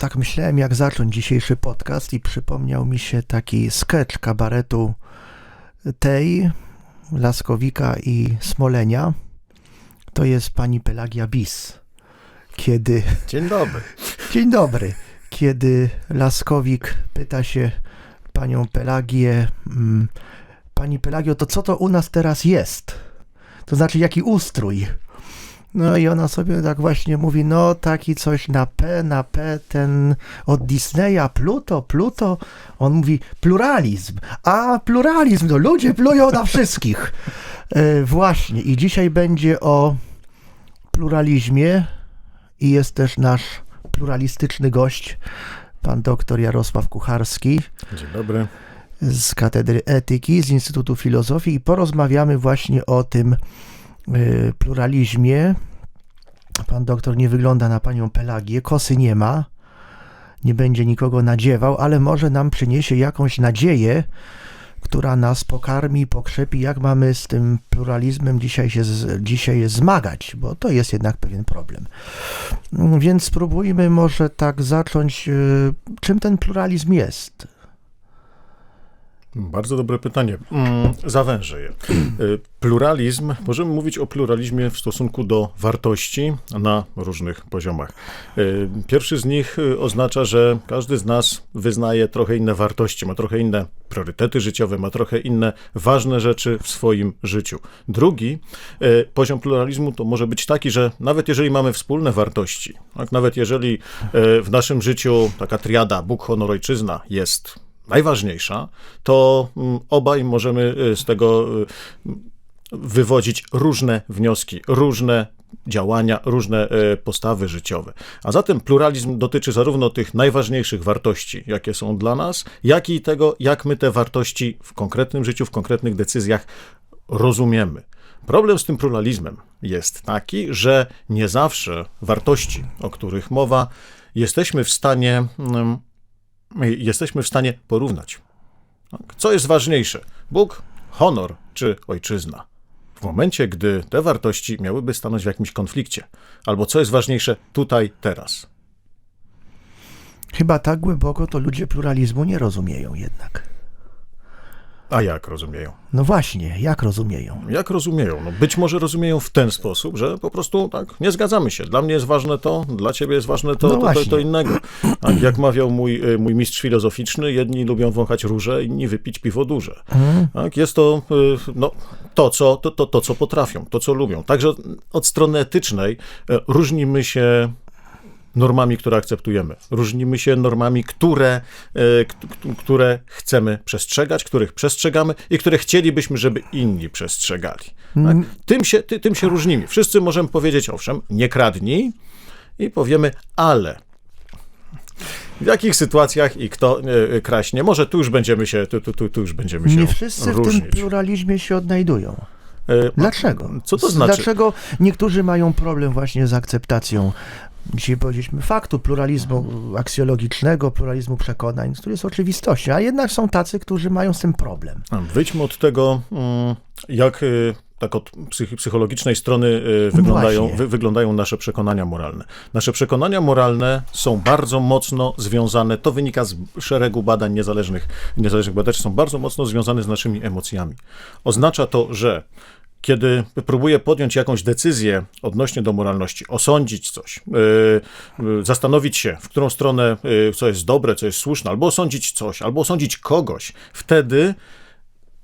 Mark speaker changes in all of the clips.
Speaker 1: tak myślałem, jak zacząć dzisiejszy podcast, i przypomniał mi się taki sketch kabaretu tej, Laskowika i Smolenia. To jest pani Pelagia Bis. Kiedy.
Speaker 2: Dzień dobry.
Speaker 1: Dzień dobry. Kiedy Laskowik pyta się panią Pelagię, mm, pani Pelagio, to co to u nas teraz jest? To znaczy, jaki ustrój? No i ona sobie tak właśnie mówi, no taki coś na P, na P, ten od Disneya, Pluto, Pluto. On mówi pluralizm. A pluralizm, to ludzie plują na wszystkich. E, właśnie i dzisiaj będzie o pluralizmie i jest też nasz pluralistyczny gość, pan doktor Jarosław Kucharski
Speaker 2: Dzień dobry.
Speaker 1: z Katedry Etyki, z Instytutu Filozofii i porozmawiamy właśnie o tym pluralizmie. Pan doktor nie wygląda na panią Pelagię, kosy nie ma, nie będzie nikogo nadziewał, ale może nam przyniesie jakąś nadzieję, która nas pokarmi, pokrzepi, jak mamy z tym pluralizmem dzisiaj się z, dzisiaj zmagać, bo to jest jednak pewien problem. Mm, Więc spróbujmy może tak zacząć, y, czym ten pluralizm jest.
Speaker 2: Bardzo dobre pytanie. Mm, zawężę je. Y, Pluralizm, możemy mówić o pluralizmie w stosunku do wartości na różnych poziomach. Y, Pierwszy z nich y, oznacza, że każdy z nas wyznaje trochę inne wartości, ma trochę inne priorytety życiowe, ma trochę inne ważne rzeczy w swoim życiu. Drugi poziom pluralizmu to może być taki, że nawet jeżeli mamy wspólne wartości, tak, nawet jeżeli w naszym życiu taka triada Bóg, honor, ojczyzna jest najważniejsza, to mm, obaj możemy y, z tego y, wywodzić różne wnioski, różne działania, różne y, postawy życiowe. A zatem pluralizm dotyczy zarówno tych najważniejszych wartości, jakie są dla nas, jak i tego, jak my te wartości w konkretnym życiu, w konkretnych decyzjach rozumiemy. Problem z tym pluralizmem jest taki, że nie zawsze wartości, o których mowa, jesteśmy w stanie mm, jesteśmy w stanie porównać. Co jest ważniejsze? Bóg, honor czy ojczyzna? W momencie, gdy te wartości miałyby stanąć w jakimś konflikcie, albo co jest ważniejsze tutaj, teraz.
Speaker 1: Chyba tak głęboko to ludzie pluralizmu nie rozumieją jednak.
Speaker 2: A jak rozumieją?
Speaker 1: No właśnie, jak rozumieją?
Speaker 2: Jak rozumieją? No być może rozumieją w ten sposób, że po prostu tak, nie zgadzamy się. Dla mnie jest ważne to, dla ciebie jest ważne to,
Speaker 1: No
Speaker 2: to, to, to innego. Tak, jak mawiał mój, y, mój mistrz filozoficzny, jedni lubią wąchać róże, inni wypić piwo duże. Tak, jest to y, no, to, co, to, to, to, co potrafią, to, co lubią. Także od strony etycznej y, różnimy się normami, które akceptujemy. Różnimy się normami, które, e, które chcemy przestrzegać, których przestrzegamy i które chcielibyśmy, żeby inni przestrzegali. Tak? Tym, się, ty, tym się różnimy. Wszyscy możemy powiedzieć, owszem, nie kradnij i powiemy, ale w jakich sytuacjach i kto e, kraść nie może, tu już będziemy się, tu, tu, tu, tu już będziemy się
Speaker 1: Nie wszyscy w tym
Speaker 2: różnić.
Speaker 1: pluralizmie się odnajdują.
Speaker 2: E,
Speaker 1: Dlaczego?
Speaker 2: Co to znaczy?
Speaker 1: Dlaczego niektórzy mają problem właśnie z akceptacją, dzisiaj powiedzieliśmy, faktu pluralizmu aksjologicznego, pluralizmu przekonań, który jest oczywistością, a jednak są tacy, którzy mają z tym problem.
Speaker 2: Wyjdźmy od tego, mm, jak y, tak od psych- psychologicznej strony y, wyglądają, wy, wyglądają nasze przekonania moralne. Nasze przekonania moralne są bardzo mocno związane, to wynika z szeregu badań niezależnych, niezależnych badaczy, są bardzo mocno związane z naszymi emocjami. Oznacza to, że kiedy próbuję podjąć jakąś decyzję odnośnie do moralności, osądzić coś, yy, yy, zastanowić się, w którą stronę, yy, co jest dobre, co jest słuszne, albo osądzić coś, albo osądzić kogoś, wtedy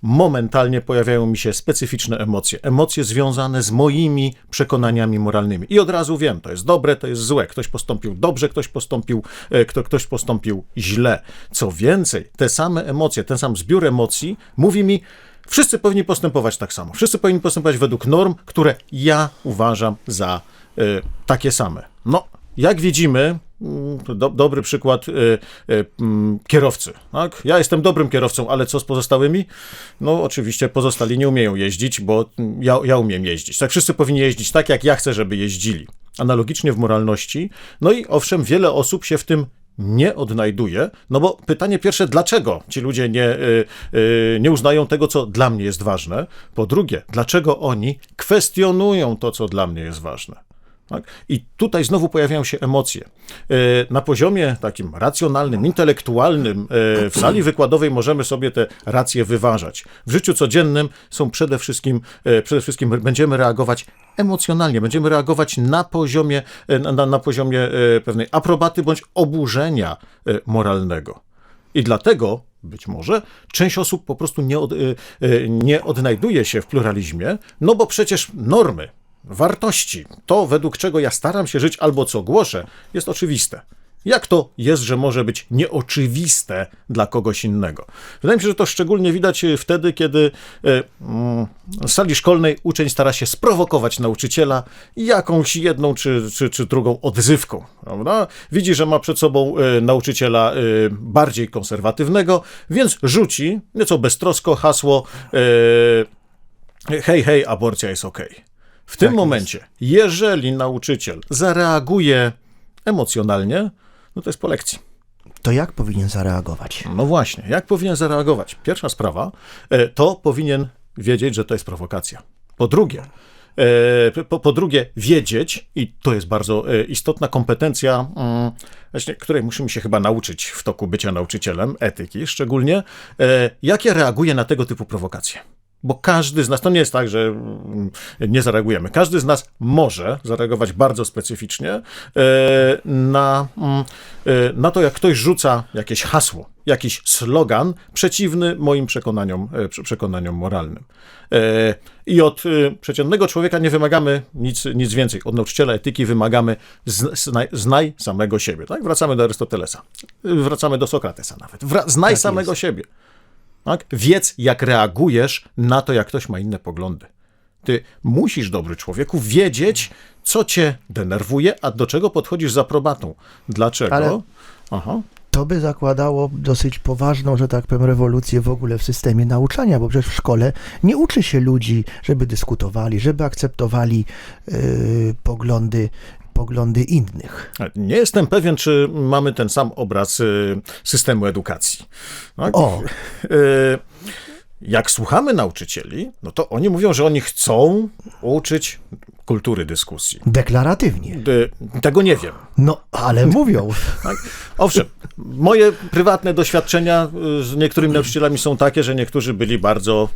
Speaker 2: momentalnie pojawiają mi się specyficzne emocje. Emocje związane z moimi przekonaniami moralnymi. I od razu wiem, to jest dobre, to jest złe. Ktoś postąpił dobrze, ktoś postąpił, e, kto, ktoś postąpił źle. Co więcej, te same emocje, ten sam zbiór emocji mówi mi, wszyscy powinni postępować tak samo. Wszyscy powinni postępować według norm, które ja uważam za e, takie same. No, jak widzimy, mm, do, dobry przykład y, y, mm, kierowcy. Tak? Ja jestem dobrym kierowcą, ale co z pozostałymi? No, oczywiście pozostali nie umieją jeździć, bo mm, ja, ja umiem jeździć. Tak, wszyscy powinni jeździć tak, jak ja chcę, żeby jeździli. Analogicznie w moralności. No i owszem, wiele osób się w tym nie odnajduje, no bo pytanie pierwsze, dlaczego ci ludzie nie, y, y, nie uznają tego, co dla mnie jest ważne? Po drugie, dlaczego oni kwestionują to, co dla mnie jest ważne? Tak? I tutaj znowu pojawiają się emocje. E, Na poziomie takim racjonalnym, intelektualnym, e, w sali wykładowej możemy sobie te racje wyważać. W życiu codziennym są przede wszystkim, e, przede wszystkim będziemy reagować emocjonalnie, będziemy reagować na poziomie, na, na- poziomie pewnej aprobaty bądź oburzenia moralnego. I dlatego być może część osób po prostu nie, od, nie odnajduje się w pluralizmie, no bo przecież normy, wartości, to według czego ja staram się żyć albo co głoszę, jest oczywiste. Jak to jest, że może być nieoczywiste dla kogoś innego? Wydaje mi się, że to szczególnie widać y, wtedy, kiedy y, mm, w sali szkolnej uczeń stara się sprowokować nauczyciela jakąś jedną czy, czy, czy drugą odzywką. Prawda? Widzi, że ma przed sobą y, nauczyciela bardziej konserwatywnego, więc rzuci nieco beztrosko hasło hej, hej, aborcja jest okej. W tym
Speaker 1: Tak jest.
Speaker 2: momencie, jeżeli nauczyciel zareaguje emocjonalnie, no to jest po lekcji.
Speaker 1: To jak powinien zareagować?
Speaker 2: No właśnie, jak powinien zareagować? Pierwsza sprawa, e, to powinien wiedzieć, że to jest prowokacja. Po drugie, e, po, po drugie, wiedzieć, i to jest bardzo e, istotna kompetencja, mm, właśnie, której musimy się chyba nauczyć w toku bycia nauczycielem, etyki szczególnie, jak ja reaguję na tego typu prowokacje. Bo każdy z nas, to nie jest tak, że mm, nie zareagujemy. Każdy z nas może zareagować bardzo specyficznie e, na, mm, e, na to, jak ktoś rzuca jakieś hasło, jakiś slogan przeciwny moim przekonaniom, e, prze- przekonaniom moralnym. I od przeciętnego człowieka nie wymagamy nic, nic więcej. Od nauczyciela etyki wymagamy znaj, znaj samego siebie. Tak? Wracamy do Arystotelesa. Wracamy do Sokratesa nawet. Wra, znaj
Speaker 1: Tak
Speaker 2: samego
Speaker 1: jest.
Speaker 2: siebie. Tak? Wiedz, jak reagujesz na to, jak ktoś ma inne poglądy. Ty musisz, dobry człowieku, wiedzieć, co cię denerwuje, a do czego podchodzisz z aprobatą. Dlaczego?
Speaker 1: Ale-
Speaker 2: Aha.
Speaker 1: To by zakładało dosyć poważną, że tak powiem, rewolucję w ogóle w systemie nauczania, bo przecież w szkole nie uczy się ludzi, żeby dyskutowali, żeby akceptowali yy, poglądy, poglądy innych.
Speaker 2: Nie jestem pewien, czy mamy ten sam obraz y, systemu edukacji. Tak?
Speaker 1: O,
Speaker 2: Y, Jak słuchamy nauczycieli, no to oni mówią, że oni chcą uczyć kultury dyskusji.
Speaker 1: deklaratywnie.
Speaker 2: Y, Tego nie wiem.
Speaker 1: No, ale mówią.
Speaker 2: Tak? Owszem, moje prywatne doświadczenia z niektórymi nauczycielami są takie, że niektórzy byli bardzo,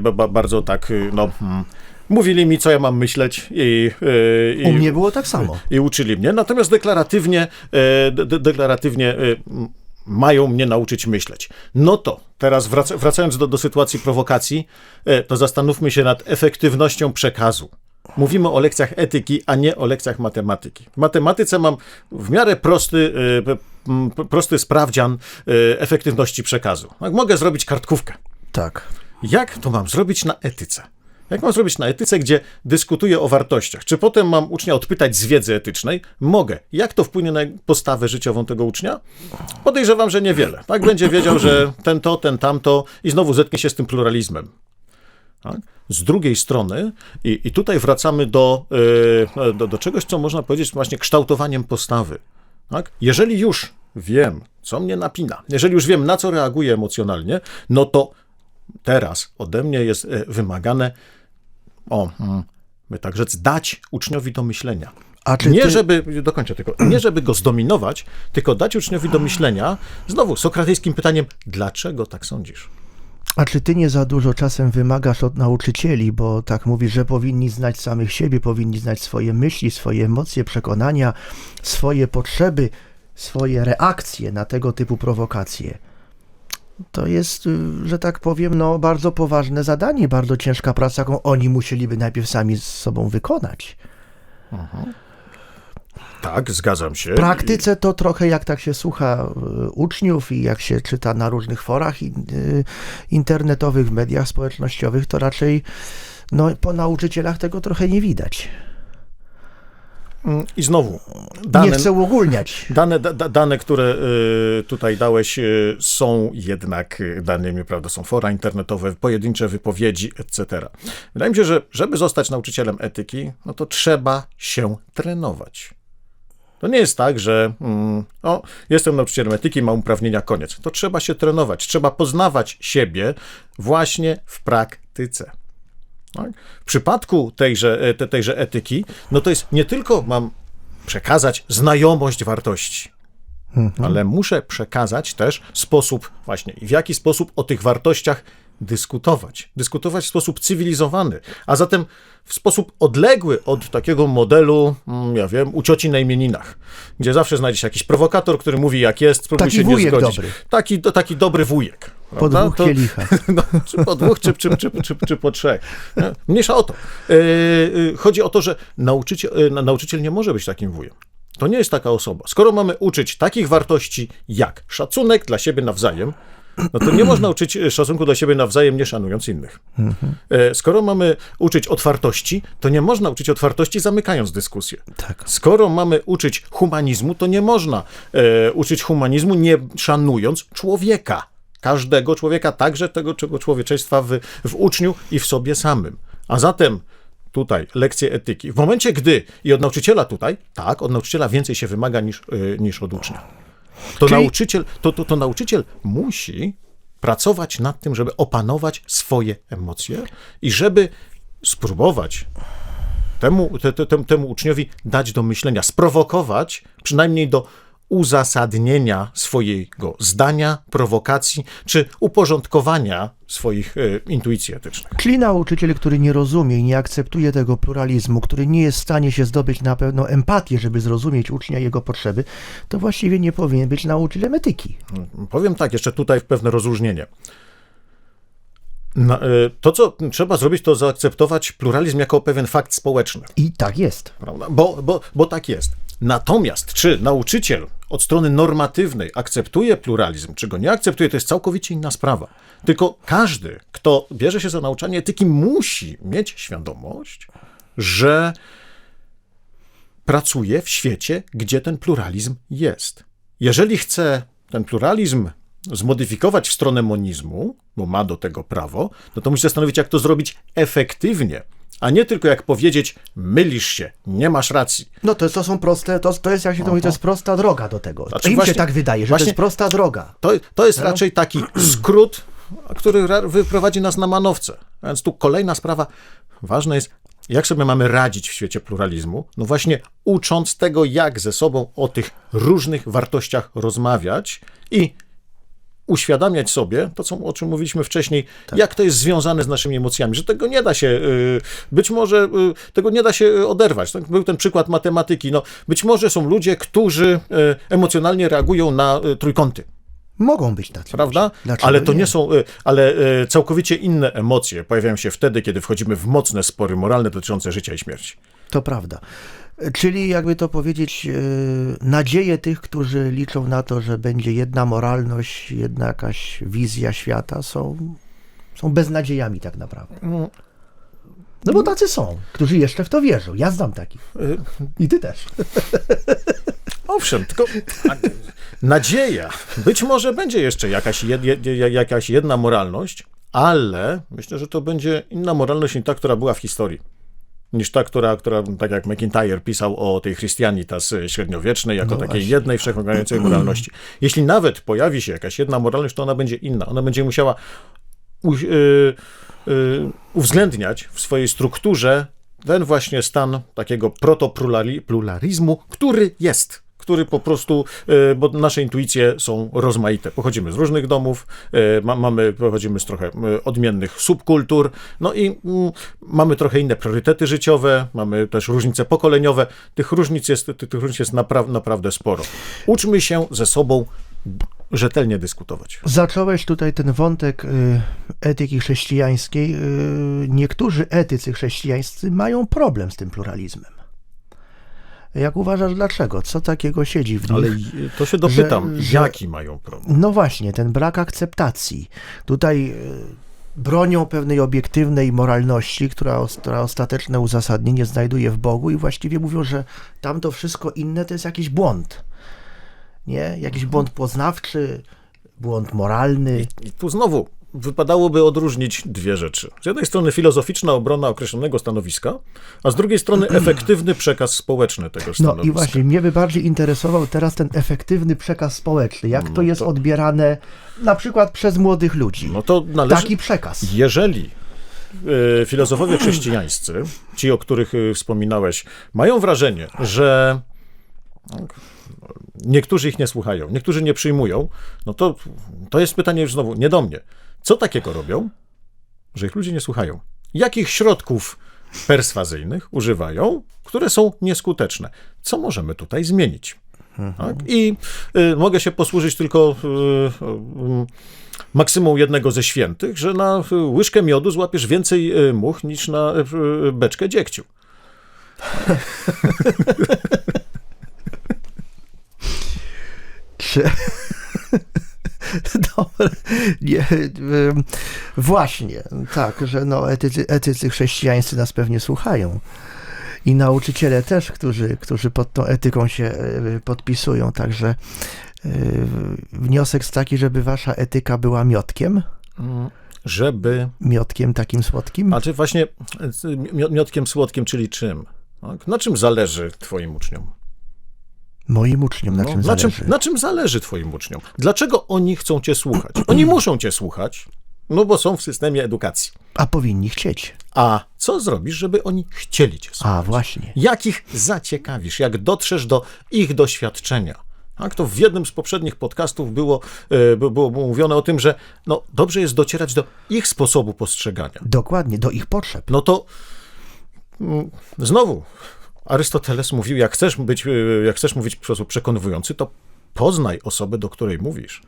Speaker 2: ba- ba- bardzo tak, no, mm, mówili mi, co ja mam myśleć i, y, i,
Speaker 1: U mnie było tak samo.
Speaker 2: i uczyli mnie, natomiast deklaratywnie, e, de, de- deklaratywnie e, mają mnie nauczyć myśleć. No to teraz wraca, wracając do, do sytuacji prowokacji, e, to zastanówmy się nad efektywnością przekazu. Mówimy o lekcjach etyki, a nie o lekcjach matematyki. W matematyce mam w miarę prosty, e, prosty sprawdzian e, efektywności przekazu. Tak, Mogę zrobić kartkówkę.
Speaker 1: Tak.
Speaker 2: Jak to mam zrobić na etyce? Jak mam zrobić na etyce, gdzie dyskutuję o wartościach? Czy potem mam ucznia odpytać z wiedzy etycznej? Mogę. Jak to wpłynie na postawę życiową tego ucznia? Podejrzewam, że niewiele. Tak będzie wiedział, że ten to, ten tamto i znowu zetknie się z tym pluralizmem. Tak? Z drugiej strony, i, i tutaj wracamy do, yy, do, do czegoś, co można powiedzieć właśnie kształtowaniem postawy. Tak? Jeżeli już wiem, co mnie napina, jeżeli już wiem, na co reaguję emocjonalnie, no to teraz ode mnie jest e, wymagane, o, mm, by tak rzec, dać uczniowi do myślenia. Nie, żeby, dokończę tylko, nie żeby go zdominować, tylko dać uczniowi do myślenia, znowu sokratyjskim pytaniem, dlaczego tak sądzisz?
Speaker 1: A czy ty nie za dużo czasem wymagasz od nauczycieli, bo tak mówisz, że powinni znać samych siebie, powinni znać swoje myśli, swoje emocje, przekonania, swoje potrzeby, swoje reakcje na tego typu prowokacje? To jest, y, że tak powiem, no, bardzo poważne zadanie, bardzo ciężka praca, jaką oni musieliby najpierw sami z sobą wykonać.
Speaker 2: Tak, zgadzam się.
Speaker 1: W praktyce to trochę jak tak się słucha y, uczniów i jak się czyta na różnych forach i- y, internetowych, w mediach społecznościowych, to raczej no, po nauczycielach tego trochę nie widać.
Speaker 2: I znowu,
Speaker 1: Nie
Speaker 2: dane,
Speaker 1: chcę uogólniać.
Speaker 2: dane, da, da- dane które y, tutaj dałeś, y, są jednak y, danymi, prawda, są fora internetowe, pojedyncze wypowiedzi, etc. Wydaje mi się, że żeby zostać nauczycielem etyki, no to trzeba się trenować. To nie jest tak, że mm, o, jestem nauczycielem etyki, mam uprawnienia, koniec. To trzeba się trenować, trzeba poznawać siebie właśnie w praktyce. Tak? W przypadku tejże, e, te, tejże etyki, no to jest nie tylko mam przekazać znajomość wartości, ale muszę przekazać też sposób, właśnie, w jaki sposób o tych wartościach dyskutować. Dyskutować w sposób cywilizowany, a zatem w sposób odległy od takiego modelu, mm, ja wiem, u cioci na imieninach, gdzie zawsze znajdzie się jakiś prowokator, który mówi jak jest, spróbuj
Speaker 1: Taki
Speaker 2: się nie zgodzić.
Speaker 1: dobry.
Speaker 2: Taki, taki dobry wujek.
Speaker 1: Po
Speaker 2: prawda?
Speaker 1: dwóch
Speaker 2: To-
Speaker 1: kielichach.
Speaker 2: no, czy po dwóch, czy, czy, czy, czy, czy po trzech. Nie? Mniejsza o to. Yy, yy, chodzi o to, że nauczyciel, na- nauczyciel nie może być takim wujem. To nie jest taka osoba. Skoro mamy uczyć takich wartości jak szacunek dla siebie nawzajem, no to nie można uczyć e, szacunku dla siebie nawzajem, nie szanując innych. E, Skoro mamy uczyć otwartości, to nie można uczyć otwartości zamykając dyskusję.
Speaker 1: Tak.
Speaker 2: Skoro mamy uczyć humanizmu, to nie można e, uczyć humanizmu nie szanując człowieka. Każdego człowieka, także tego czego człowieczeństwa w, w uczniu i w sobie samym. A zatem tutaj lekcje etyki. W momencie, gdy i od nauczyciela tutaj, tak, od nauczyciela więcej się wymaga niż, e, niż od ucznia. To,
Speaker 1: Czyli-
Speaker 2: nauczyciel, to, to, to nauczyciel musi pracować nad tym, żeby opanować swoje emocje i żeby spróbować temu, te, te, temu, temu uczniowi dać do myślenia, sprowokować przynajmniej do uzasadnienia swojego zdania, prowokacji czy uporządkowania swoich e, intuicji etycznych.
Speaker 1: Czyli nauczyciel, który nie rozumie i nie akceptuje tego pluralizmu, który nie jest w stanie się zdobyć na pewno empatię, żeby zrozumieć ucznia i jego potrzeby, to właściwie nie powinien być nauczycielem etyki.
Speaker 2: Powiem tak, jeszcze tutaj pewne rozróżnienie. E, to, co trzeba zrobić, to zaakceptować pluralizm jako pewien fakt społeczny.
Speaker 1: I tak jest.
Speaker 2: Prawda? Bo, bo, bo tak jest. Natomiast, czy nauczyciel od strony normatywnej akceptuje pluralizm, czy go nie akceptuje, to jest całkowicie inna sprawa. Tylko każdy, kto bierze się za nauczanie etyki, musi mieć świadomość, że pracuje w świecie, gdzie ten pluralizm jest. Jeżeli chce ten pluralizm zmodyfikować w stronę monizmu, bo ma do tego prawo, no to musi zastanowić, jak to zrobić efektywnie, a nie tylko jak powiedzieć, mylisz się, nie masz racji.
Speaker 1: No to, to są proste, to, to jest, jak się to mówi, to jest prosta droga do tego.
Speaker 2: Znaczy
Speaker 1: Im
Speaker 2: właśnie-
Speaker 1: się tak wydaje, że to jest prosta droga.
Speaker 2: To, to jest raczej taki skrót, który wyprowadzi nas na manowce. Więc tu kolejna sprawa. Ważne jest, jak sobie mamy radzić w świecie pluralizmu? No właśnie ucząc tego, jak ze sobą o tych różnych wartościach rozmawiać i uświadamiać sobie to, co, o czym mówiliśmy wcześniej, jak to jest związane z naszymi emocjami, że tego nie da się, y, być może y, tego nie da się y, oderwać. Tak? Był ten przykład matematyki. No, być może są ludzie, którzy emocjonalnie reagują na trójkąty
Speaker 1: Mogą być tacy.
Speaker 2: prawda?
Speaker 1: Dlaczego
Speaker 2: Ale to nie
Speaker 1: nie
Speaker 2: są, ale całkowicie inne emocje pojawiają się wtedy, kiedy wchodzimy w mocne spory moralne dotyczące życia i śmierci.
Speaker 1: To prawda. Czyli, jakby to powiedzieć, yy, nadzieje tych, którzy liczą na to, że będzie jedna moralność, jedna jakaś wizja świata, są, są beznadziejami tak naprawdę. No bo tacy są, którzy jeszcze w to wierzą. Ja znam takich. I ty też.
Speaker 2: Owszem, tylko nadzieja. Być może będzie jeszcze jakaś, jed, jed, jakaś jedna moralność, ale myślę, że to będzie inna moralność niż ta, która była w historii. Niż ta, która, która tak jak McIntyre pisał o tej Christianitas średniowiecznej, jako
Speaker 1: No
Speaker 2: takiej
Speaker 1: właśnie.
Speaker 2: jednej wszechogarniającej moralności. Jeśli nawet pojawi się jakaś jedna moralność, to ona będzie inna. Ona będzie musiała u, y, y, uwzględniać w swojej strukturze ten właśnie stan takiego protopluralizmu, który jest. Który po prostu, y, bo nasze intuicje są rozmaite. Pochodzimy z różnych domów, ma, mamy, pochodzimy z trochę y, odmiennych subkultur, no i mm, mamy trochę inne priorytety życiowe, mamy też różnice pokoleniowe. Tych różnic jest, tych różnic jest napra- naprawdę sporo. Uczmy się ze sobą rzetelnie dyskutować.
Speaker 1: Zacząłeś tutaj ten wątek y, etyki chrześcijańskiej. Y, niektórzy etycy chrześcijańscy mają problem z tym pluralizmem. Jak uważasz, dlaczego? Co takiego siedzi w nich?
Speaker 2: Ale to się dopytam,
Speaker 1: Że- że-
Speaker 2: jaki mają problem?
Speaker 1: No właśnie, ten brak akceptacji. Tutaj y, bronią pewnej obiektywnej moralności, która, która ostateczne uzasadnienie znajduje w Bogu i właściwie mówią, że tamto wszystko inne to jest jakiś błąd. Nie? Jakiś błąd poznawczy, błąd moralny.
Speaker 2: I tu znowu wypadałoby odróżnić dwie rzeczy. Z jednej strony filozoficzna obrona określonego stanowiska, a z drugiej strony efektywny przekaz społeczny tego
Speaker 1: No
Speaker 2: stanowiska.
Speaker 1: i właśnie mnie by bardziej interesował teraz ten efektywny przekaz społeczny. Jak to jest odbierane na przykład przez młodych ludzi?
Speaker 2: No to należy,
Speaker 1: Taki przekaz.
Speaker 2: jeżeli e, filozofowie chrześcijańscy, ci, o których e, wspominałeś, mają wrażenie, że no, niektórzy ich nie słuchają, niektórzy nie przyjmują, no to, to jest pytanie już znowu nie do mnie. Co takiego robią, że ich ludzie nie słuchają? Jakich środków perswazyjnych używają, które są nieskuteczne? Co możemy tutaj zmienić? Tak? I y, mogę się posłużyć tylko y, y, maksymą jednego ze świętych, że na y, łyżkę miodu złapiesz więcej y, much niż na y, beczkę dziegciu.
Speaker 1: Czy... Dobra, nie, właśnie, tak, że no, etycy, etycy chrześcijańscy nas pewnie słuchają. I nauczyciele też, którzy, którzy pod tą etyką się podpisują. Także wniosek jest taki, żeby wasza etyka była miotkiem,
Speaker 2: Żeby
Speaker 1: miotkiem takim słodkim.
Speaker 2: A czy właśnie mi- miotkiem słodkim, czyli czym? Tak? Na czym zależy twoim uczniom?
Speaker 1: Moim uczniom, na
Speaker 2: No,
Speaker 1: czym
Speaker 2: na, czym,
Speaker 1: zależy.
Speaker 2: na czym zależy twoim uczniom? Dlaczego oni chcą cię słuchać? Oni muszą cię słuchać, no bo są w systemie edukacji.
Speaker 1: A powinni chcieć.
Speaker 2: A co zrobisz, żeby oni chcieli cię słuchać?
Speaker 1: A, właśnie.
Speaker 2: Jak ich zaciekawisz, jak dotrzesz do ich doświadczenia. Tak, to w jednym z poprzednich podcastów było, e, by- było mówione o tym, że no, dobrze jest docierać do ich sposobu postrzegania.
Speaker 1: Dokładnie, do ich potrzeb.
Speaker 2: No to mm, znowu Arystoteles mówił, jak chcesz, być, y, jak chcesz mówić w sposób przekonywujący, to poznaj osobę, do której mówisz,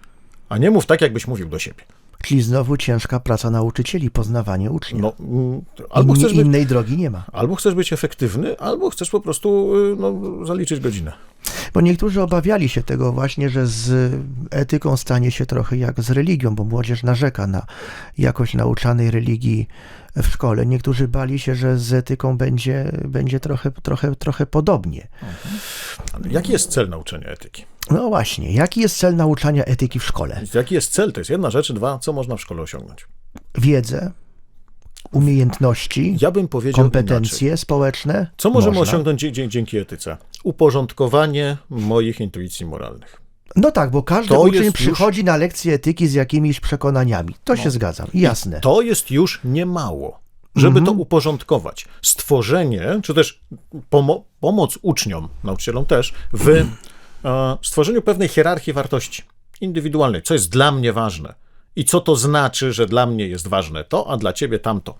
Speaker 2: a nie mów tak, jakbyś mówił do siebie.
Speaker 1: Czyli znowu ciężka praca nauczycieli, poznawanie ucznia.
Speaker 2: No, mm, albo, chcesz być,
Speaker 1: innej drogi nie ma.
Speaker 2: albo chcesz być efektywny, albo chcesz po prostu y, no, zaliczyć godzinę.
Speaker 1: Bo niektórzy obawiali się tego właśnie, że z etyką stanie się trochę jak z religią, bo młodzież narzeka na jakość nauczanej religii w szkole. Niektórzy bali się, że z etyką będzie, będzie trochę, trochę, trochę podobnie.
Speaker 2: Ale jaki jest cel nauczania etyki?
Speaker 1: No właśnie, jaki jest cel nauczania etyki w szkole?
Speaker 2: Jaki jest cel? To jest jedna rzecz. Dwa, co można w szkole osiągnąć?
Speaker 1: Wiedzę, umiejętności,
Speaker 2: Ja bym powiedział inaczej.
Speaker 1: kompetencje społeczne.
Speaker 2: Co możemy
Speaker 1: Można.
Speaker 2: osiągnąć dzie- dzięki etyce? Uporządkowanie moich intuicji moralnych.
Speaker 1: No tak, bo każdy
Speaker 2: To
Speaker 1: uczeń
Speaker 2: jest już-
Speaker 1: przychodzi na lekcję etyki z jakimiś przekonaniami. To się zgadzam, jasne.
Speaker 2: To jest już niemało, żeby to uporządkować. Stworzenie, czy też pomo- pomoc uczniom, nauczycielom też, w e, stworzeniu pewnej hierarchii wartości indywidualnej, co jest dla mnie ważne i co to znaczy, że dla mnie jest ważne to, a dla ciebie tamto.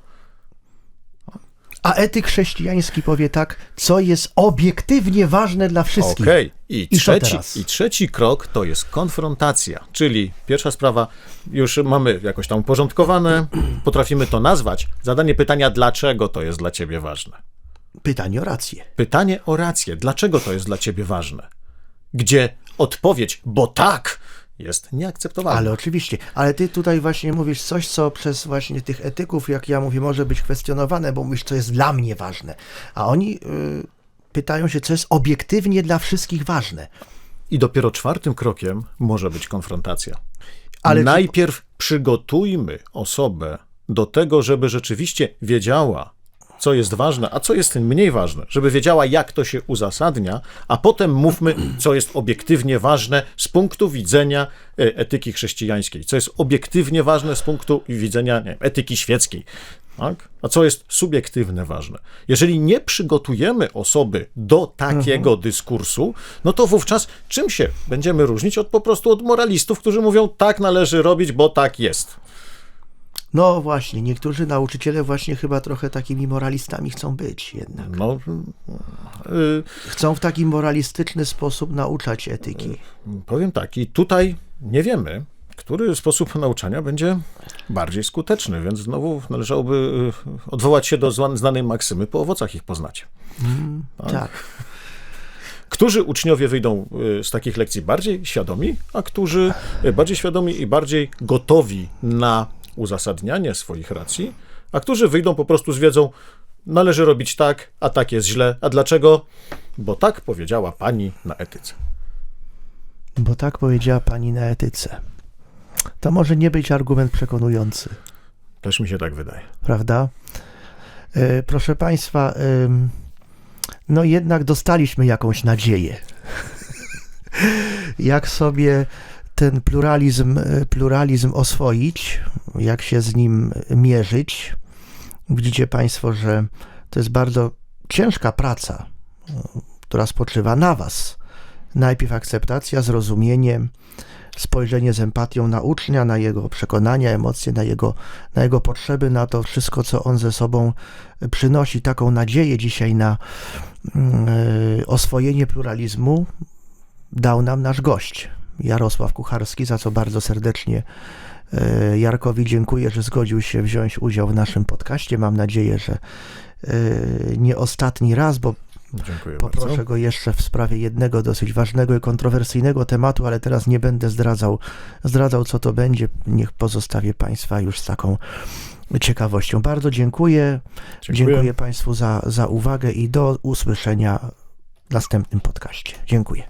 Speaker 1: A etyk chrześcijański powie tak, co jest obiektywnie ważne dla wszystkich.
Speaker 2: Okej. I,
Speaker 1: I co
Speaker 2: trzeci? I trzeci krok to jest konfrontacja, czyli pierwsza sprawa, już mamy jakoś tam uporządkowane, potrafimy to nazwać. Zadanie pytania, dlaczego to jest dla ciebie ważne.
Speaker 1: Pytanie o rację.
Speaker 2: Pytanie o rację, dlaczego to jest dla ciebie ważne? Gdzie odpowiedź, bo tak, jest nieakceptowalna.
Speaker 1: Ale oczywiście, ale ty tutaj właśnie mówisz coś, co przez właśnie tych etyków, jak ja mówię, może być kwestionowane, bo mówisz, co jest dla mnie ważne. A oni y, pytają się, co jest obiektywnie dla wszystkich ważne.
Speaker 2: I dopiero czwartym krokiem może być konfrontacja.
Speaker 1: Ale
Speaker 2: najpierw przygotujmy osobę do tego, żeby rzeczywiście wiedziała, co jest ważne, a co jest mniej ważne, żeby wiedziała, jak to się uzasadnia, a potem mówmy, co jest obiektywnie ważne z punktu widzenia e, etyki chrześcijańskiej, co jest obiektywnie ważne z punktu widzenia nie, etyki świeckiej. Tak? A co jest subiektywne ważne? Jeżeli nie przygotujemy osoby do takiego dyskursu, no to wówczas czym się będziemy różnić od po prostu od moralistów, którzy mówią, tak należy robić, bo tak jest.
Speaker 1: No właśnie, niektórzy nauczyciele właśnie chyba trochę takimi moralistami chcą być jednak.
Speaker 2: No, y,
Speaker 1: Chcą w taki moralistyczny sposób nauczać etyki.
Speaker 2: powiem tak, i tutaj nie wiemy, który sposób nauczania będzie bardziej skuteczny, więc znowu należałoby y, odwołać się do znanej maksymy, po owocach ich poznacie.
Speaker 1: Tak.
Speaker 2: Którzy uczniowie wyjdą y, z takich lekcji bardziej świadomi, a którzy y, bardziej świadomi i bardziej gotowi na uzasadnianie swoich racji, a którzy wyjdą po prostu z wiedzą, należy robić tak, a tak jest źle. A dlaczego? Bo tak powiedziała pani na etyce.
Speaker 1: Bo tak powiedziała pani na etyce. To może nie być argument przekonujący.
Speaker 2: Też mi się tak wydaje.
Speaker 1: prawda? E, Proszę Państwa, no jednak dostaliśmy jakąś nadzieję. Jak sobie ten pluralizm, e, pluralizm oswoić, jak się z nim mierzyć, Widzicie Państwo, że to jest bardzo ciężka praca, y, która spoczywa na Was. Najpierw akceptacja, zrozumienie, spojrzenie z empatią na ucznia, na jego przekonania, emocje, na jego, na jego potrzeby, na to wszystko, co on ze sobą przynosi. Taką nadzieję dzisiaj na y, oswojenie pluralizmu dał nam nasz gość, Jarosław Kucharski, za co bardzo serdecznie y, Jarkowi dziękuję, że zgodził się wziąć udział w naszym podcaście. Mam nadzieję, że y, nie ostatni raz, bo
Speaker 2: Dziękuję
Speaker 1: Poproszę
Speaker 2: bardzo.
Speaker 1: go jeszcze w sprawie jednego dosyć ważnego i kontrowersyjnego tematu, ale teraz nie będę zdradzał, zdradzał co to będzie. Niech pozostawię Państwa już z taką ciekawością. Bardzo dziękuję.
Speaker 2: Dziękuję.
Speaker 1: Dziękuję Państwu za, za uwagę i do usłyszenia w następnym podcaście. Dziękuję.